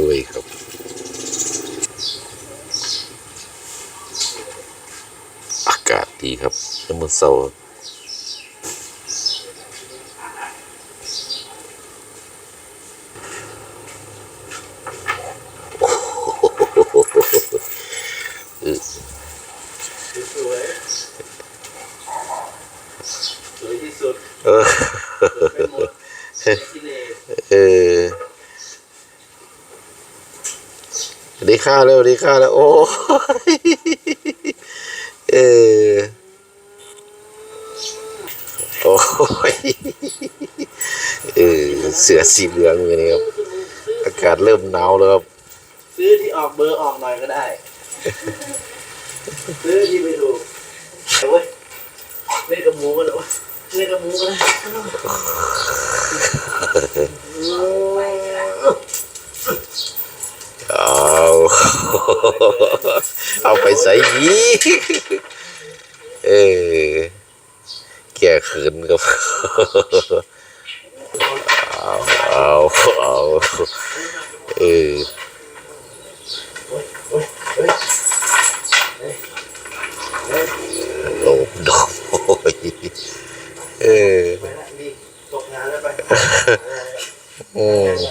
ด้วยครับอากาศดีครับน้ำมันเสาร์เออสวยสวยที่สุดเออเป็นหมดที่เลเออได้ข้าวแล้วได้ข้าวแล้ว โอ้ยเออโอ้ยเออเสือสีเหลืองอย่างนี้ครับ อากาศเริ่มหนาวแล้วครับ ซื้อที่ออกเบอร์ออกหน่อยก็ได้ ซื้อที่ไม่ถูกเอาเว้ยเล่นกับหมูกันเหรอวะเล่นกับหมูกันเลย เอาเอาไปใส่ยีเออแก่ขืนครับเอาเอาเอาเออโอ้ยเฮ้ยโลบดอกโอ้ยเออไปละมีตกงานแล้วไปอืมไป